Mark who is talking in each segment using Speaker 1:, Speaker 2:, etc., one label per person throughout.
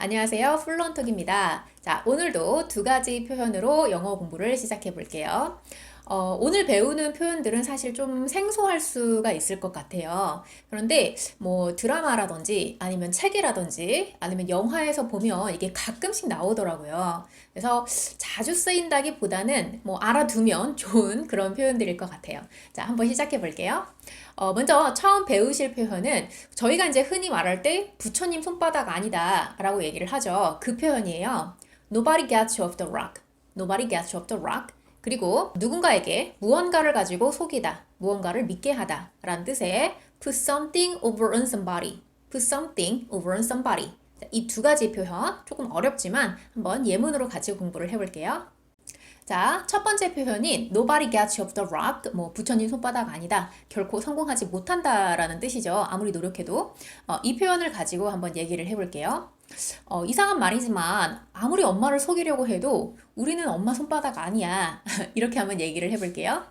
Speaker 1: 안녕하세요. 플런톡입니다. 자, 오늘도 두 가지 표현으로 영어 공부를 시작해 볼게요. 어, 오늘 배우는 표현들은 사실 좀 생소할 수가 있을 것 같아요. 그런데 뭐 드라마라든지 아니면 책이라든지 아니면 영화에서 보면 이게 가끔씩 나오더라고요. 그래서 자주 쓰인다기보다는 뭐 알아두면 좋은 그런 표현들일 것 같아요. 자, 한번 시작해 볼게요. 어, 먼저 처음 배우실 표현은 저희가 이제 흔히 말할 때 부처님 손바닥 아니다 라고 얘기를 하죠. 그 표현이에요. Nobody gets you off the rock. Nobody gets you off the rock. 그리고 누군가에게 무언가를 가지고 속이다, 무언가를 믿게 하다 라는 뜻의 put something over on somebody, put something over on somebody. 이 두 가지 표현 조금 어렵지만 한번 예문으로 같이 공부를 해볼게요. 자, 첫 번째 표현인 nobody gets you off the rock, 뭐 부처님 손바닥 아니다, 결코 성공하지 못한다라는 뜻이죠. 아무리 노력해도 어, 이 표현을 가지고 한번 얘기를 해볼게요. 어, 이상한 말이지만 아무리 엄마를 속이려고 해도 우리는 엄마 손바닥 아니야. 이렇게 한번 얘기를 해볼게요.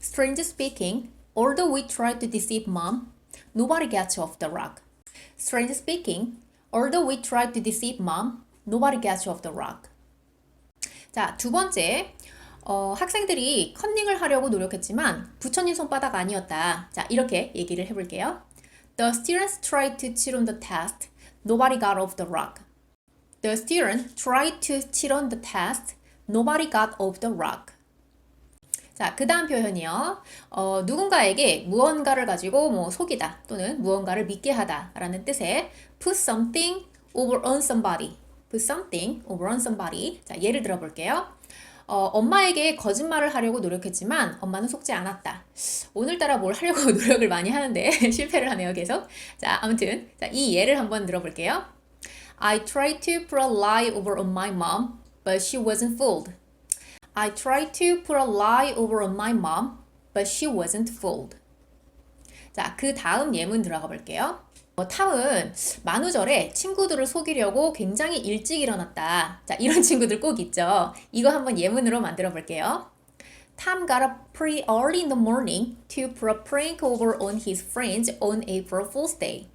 Speaker 1: Strange speaking, although we try to deceive mom, nobody gets you off the rock. Strange speaking, although we try to deceive mom, nobody gets you off the rock. 자, 두 번째. 어, 학생들이 컨닝을 하려고 노력했지만 부처님 손바닥 아니었다. 자, 이렇게 얘기를 해볼게요. The students tried to cheat on the test. Nobody got off the rock. The student tried to cheat on the test. Nobody got off the rock. 자, 그 다음 표현이요. 어, 누군가에게 무언가를 가지고 뭐 속이다 또는 무언가를 믿게 하다 라는 뜻의 put something over on somebody. put something over on somebody. 자, 예를 들어 볼게요. 어, 엄마에게 거짓말을 하려고 노력했지만 엄마는 속지 않았다. 오늘따라 뭘 하려고 노력을 많이 하는데 실패를 하네요, 계속. 자, 아무튼 자, 이 예를 한번 들어볼게요. I tried to put a lie over on my mom, but she wasn't fooled. I tried to put a lie over on my mom, but she wasn't fooled. 자, 그 다음 예문 들어가 볼게요. 어, 탐은 만우절에 친구들을 속이려고 굉장히 일찍 일어났다. 자, 이런 친구들 꼭 있죠. 이거 한번 예문으로 만들어 볼게요. Tom got up pretty early in the morning to put a prank over on his friends on April Fool's Day.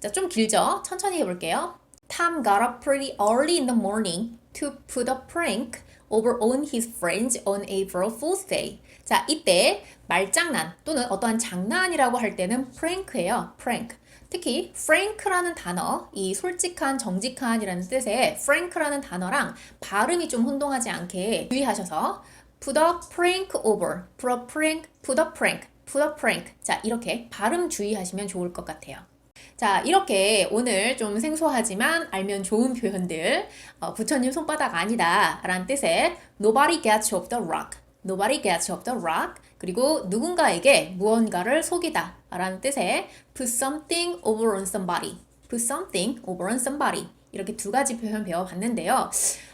Speaker 1: 자, 좀 길죠? 천천히 해볼게요. Tom got up pretty early in the morning to put a prank over on his friends on April Fool's Day. 자, 이때 말장난 또는 어떠한 장난이라고 할 때는 prank예요. prank. 특히 frank라는 단어, 이 솔직한, 정직한이라는 뜻의 frank라는 단어랑 발음이 좀 혼동하지 않게 주의하셔서 put a prank over, put a prank, put a prank, put a prank. 자, 이렇게 발음 주의하시면 좋을 것 같아요. 자, 이렇게 오늘 좀 생소하지만 알면 좋은 표현들, 어, 부처님 손바닥 아니다 라는 뜻의 nobody gets off the rock, nobody gets off the rock, 그리고 누군가에게 무언가를 속이다 라는 뜻의 put something over on somebody, put something over on somebody. 이렇게 두 가지 표현 배워봤는데요.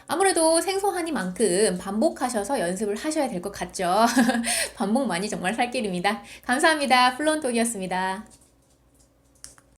Speaker 1: 아무래도 생소하니만큼 반복하셔서 연습을 하셔야 될 것 같죠. 반복 많이 정말 살 길입니다. 감사합니다. 플론톡이었습니다.